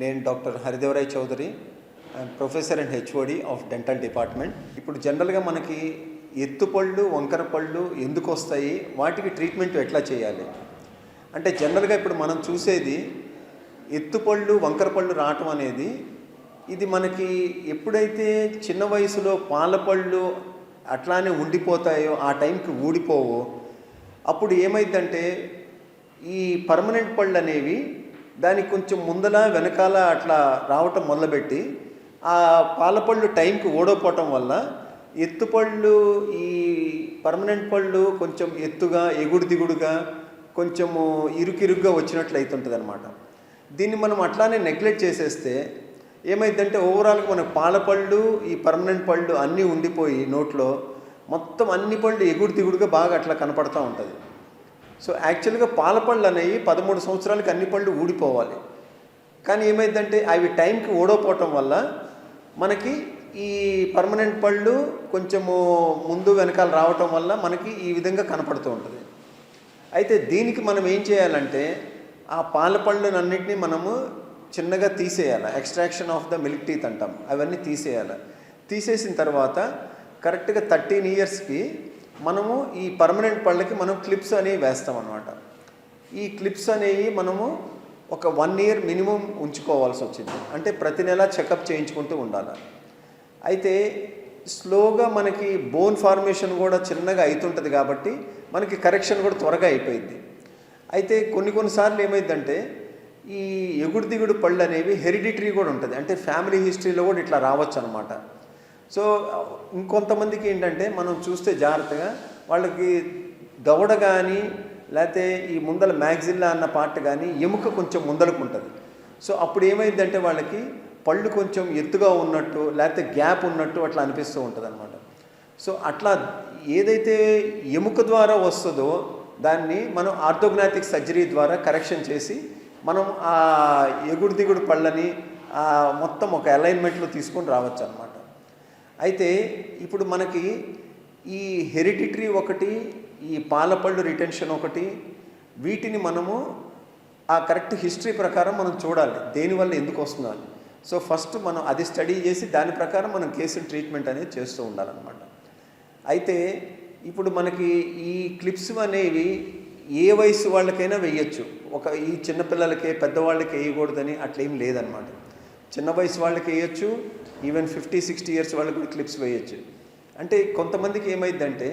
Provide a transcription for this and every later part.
నేను doctor Haridevrai Chowdary professor and HOD of dental department ఇప్పుడు జనరల్గా మనకి ఎత్తుపళ్ళు వంకర పళ్ళు ఎందుకు వస్తాయి? వాటికి ట్రీట్మెంట్ ఎట్లా చేయాలి? అంటే జనరల్గా ఇప్పుడు మనం చూసేది ఎత్తుపళ్ళు వంకర పళ్ళు రావటం అనేది ఇది మనకి ఎప్పుడైతే చిన్న వయసులో పాలపళ్ళు అట్లానే ఉండిపోతాయో ఆ టైంకి ఊడిపోవో అప్పుడు ఏమైందంటే ఈ పర్మనెంట్ పళ్ళు అనేవి దానికి కొంచెం ముందల వెనకాల అట్లా రావటం మొదలుపెట్టి ఆ పాలపళ్ళు టైంకి ఓడకపోవటం వల్ల ఎత్తుపళ్ళు ఈ పర్మనెంట్ పళ్ళు కొంచెం ఎత్తుగా ఎగుడు దిగుడుగా కొంచెము ఇరుకిరుగ్గా వచ్చినట్లు అవుతుంటుంది అనమాట దీన్ని మనం అట్లానే నెగ్లెక్ట్ చేసేస్తే ఏమైందంటే ఓవరాల్గా మనకు పాలపళ్ళు ఈ పర్మనెంట్ పళ్ళు అన్నీ ఉండిపోయి నోట్లో మొత్తం అన్ని పళ్ళు ఎగుడు దిగుడుగా బాగా అట్లా కనపడుతూ ఉంటుంది. సో యాక్చువల్గా పాలపళ్ళు అనేవి పదమూడు సంవత్సరాలకి అన్ని పళ్ళు ఊడిపోవాలి. కానీ ఏమైందంటే అవి టైంకి ఓడోపోవటం వల్ల మనకి ఈ పర్మనెంట్ పళ్ళు కొంచెము ముందు వెనకాల రావటం వల్ల మనకి ఈ విధంగా కనపడుతూ ఉంటుంది. అయితే దీనికి మనం ఏం చేయాలంటే ఆ పాల పళ్ళనన్నింటినీ మనము చిన్నగా తీసేయాలి. Extraction of the milk teeth అంటాం. అవన్నీ తీసేయాలి. తీసేసిన తర్వాత కరెక్ట్గా థర్టీన్ ఇయర్స్కి మనము ఈ పర్మనెంట్ పళ్ళకి మనం క్లిప్స్ అనేవి వేస్తాం అనమాట ఈ క్లిప్స్ అనేవి మనము ఒక వన్ ఇయర్ మినిమం ఉంచుకోవాల్సి వచ్చింది. అంటే ప్రతి నెల చెకప్ చేయించుకుంటూ ఉండాలి. అయితే స్లోగా మనకి బోన్ ఫార్మేషన్ కూడా చిన్నగా అవుతుంటుంది కాబట్టి మనకి కరెక్షన్ కూడా త్వరగా అయిపోయింది. అయితే కొన్ని కొన్నిసార్లు ఏమైందంటే ఈ ఎగుడు దిగుడు పళ్ళు అనేవి హెరిడిటరీ కూడా ఉంటుంది. అంటే ఫ్యామిలీ హిస్టరీలో కూడా ఇట్లా రావచ్చు అనమాట సో ఇంకొంతమందికి ఏంటంటే మనం చూస్తే జాగ్రత్తగా వాళ్ళకి దవడ కానీ లేకపోతే ఈ ముందల మ్యాగ్జిన్లా అన్న పార్ట్ కానీ ఎముక కొంచెం ముందలకు ఉంటుంది సో అప్పుడు ఏమైందంటే వాళ్ళకి పళ్ళు కొంచెం ఎత్తుగా ఉన్నట్టు లేకపోతే గ్యాప్ ఉన్నట్టు అట్లా అనిపిస్తూ ఉంటుంది అనమాట సో అట్లా ఏదైతే ఎముక ద్వారా వస్తుందో దాన్ని మనం ఆర్థోగ్నాటిక్ సర్జరీ ద్వారా కరెక్షన్ చేసి మనం ఆ ఎగుడు దిగుడు పళ్ళని మొత్తం ఒక అలైన్మెంట్లో తీసుకొని రావచ్చు అనమాట అయితే ఇప్పుడు మనకి ఈ హెరిడిటరీ ఒకటి ఈ పాలపళ్ళు రిటెన్షన్ ఒకటి వీటిని మనము ఆ కరెక్ట్ హిస్టరీ ప్రకారం మనం చూడాలి. దేనివల్ల ఎందుకు వస్తుందని సో ఫస్ట్ మనం అది స్టడీ చేసి దాని ప్రకారం మనం కేసు ట్రీట్మెంట్ అనేది చేస్తూ ఉండాలన్నమాట. అయితే ఇప్పుడు మనకి ఈ క్లిప్స్ అనేవి ఏ వయసు వాళ్ళకైనా వేయచ్చు. ఒక ఈ చిన్నపిల్లలకే పెద్దవాళ్ళకి వేయకూడదని అట్లేం లేదనమాట చిన్న వయసు వాళ్ళకి వేయచ్చు ఈవెన్ ఫిఫ్టీ సిక్స్టీ ఇయర్స్ వాళ్ళకి కూడా క్లిప్స్ వేయచ్చు. అంటే కొంతమందికి ఏమైందంటే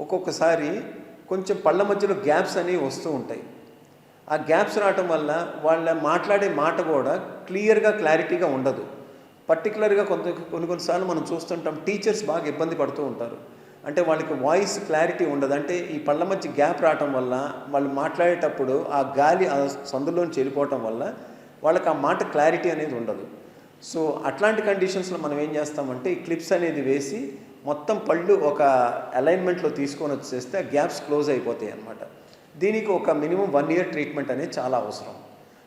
ఒక్కొక్కసారి కొంచెం పళ్ళ మధ్యలో గ్యాప్స్ అనేవి వస్తూ ఉంటాయి. ఆ గ్యాప్స్ రావటం వల్ల వాళ్ళ మాట్లాడే మాట కూడా క్లియర్గా క్లారిటీగా ఉండదు. పర్టికులర్గా కొంత కొన్ని కొన్నిసార్లు మనం చూస్తుంటాం టీచర్స్ బాగా ఇబ్బంది పడుతూ ఉంటారు. అంటే వాళ్ళకి వాయిస్ క్లారిటీ ఉండదు. అంటే ఈ పళ్ళ మధ్య గ్యాప్ రావటం వల్ల వాళ్ళు మాట్లాడేటప్పుడు ఆ గాలి ఆ సందులోంచి వెళ్ళిపోవటం వల్ల వాళ్ళకి ఆ మాట క్లారిటీ అనేది ఉండదు. సో అట్లాంటి కండిషన్స్లో మనం ఏం చేస్తామంటే ఈ క్లిప్స్ అనేది వేసి మొత్తం పళ్ళు ఒక అలైన్మెంట్లో తీసుకొని వచ్చేస్తే ఆ గ్యాప్స్ క్లోజ్ అయిపోతాయి అన్నమాట. దీనికి ఒక మినిమం వన్ ఇయర్ ట్రీట్మెంట్ అనేది చాలా అవసరం.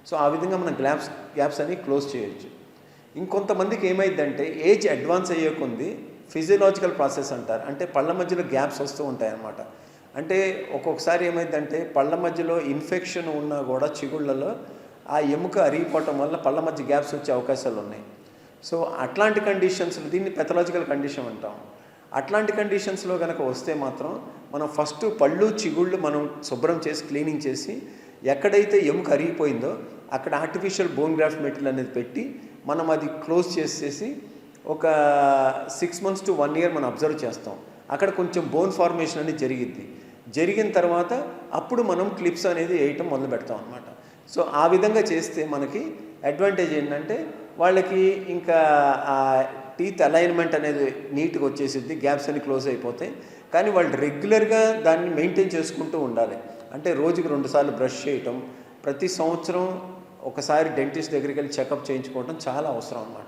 సో ఆ విధంగా మనం గ్యాప్స్ గ్యాప్స్ అనేవి క్లోజ్ చేయొచ్చు. ఇంకొంతమందికి ఏమైందంటే ఏజ్ అడ్వాన్స్ అయ్యే కొంది ఫిజియలాజికల్ ప్రాసెస్ అంటారు. అంటే పళ్ళ మధ్యలో గ్యాప్స్ వస్తూ ఉంటాయి అన్నమాట. అంటే ఒక్కొక్కసారి ఏమైందంటే పళ్ళ మధ్యలో ఇన్ఫెక్షన్ ఉన్నా కూడా చిగుళ్ళలో ఆ ఎముక అరిగిపోవటం వల్ల పళ్ళ మధ్య గ్యాప్స్ వచ్చే అవకాశాలు ఉన్నాయి. సో అట్లాంటి కండిషన్స్లో దీన్ని పెథలాజికల్ కండిషన్ అంటాం. అట్లాంటి కండిషన్స్లో కనుక వస్తే మాత్రం మనం ఫస్ట్ పళ్ళు చిగుళ్ళు మనం శుభ్రం చేసి క్లీనింగ్ చేసి ఎక్కడైతే ఎముక అరిగిపోయిందో అక్కడ ఆర్టిఫిషియల్ బోన్ గ్రాఫ్ట్ మెటీరియల్ అనేది పెట్టి మనం అది క్లోజ్ చేసేసి ఒక six months to one year మనం అబ్జర్వ్ చేస్తాం. అక్కడ కొంచెం బోన్ ఫార్మేషన్ అనేది జరిగిద్ది. జరిగిన తర్వాత అప్పుడు మనం క్లిప్స్ అనేది వేయటం మొదలు పెడతాం అనమాట సో ఆ విధంగా చేస్తే మనకి అడ్వాంటేజ్ ఏంటంటే వాళ్ళకి ఇంకా ఆ టీత్ అలైన్మెంట్ అనేది నీట్గా వచ్చేసిద్ది గ్యాప్స్ అన్ని క్లోజ్ అయిపోతాయి. కానీ వాళ్ళు రెగ్యులర్గా దాన్ని మెయింటైన్ చేసుకుంటూ ఉండాలి. అంటే రోజుకి రెండుసార్లు బ్రష్ చేయటం ప్రతి సంవత్సరం ఒకసారి డెంటిస్ట్ దగ్గరికి వెళ్ళి చెకప్ చేయించుకోవడం చాలా అవసరం అన్నమాట.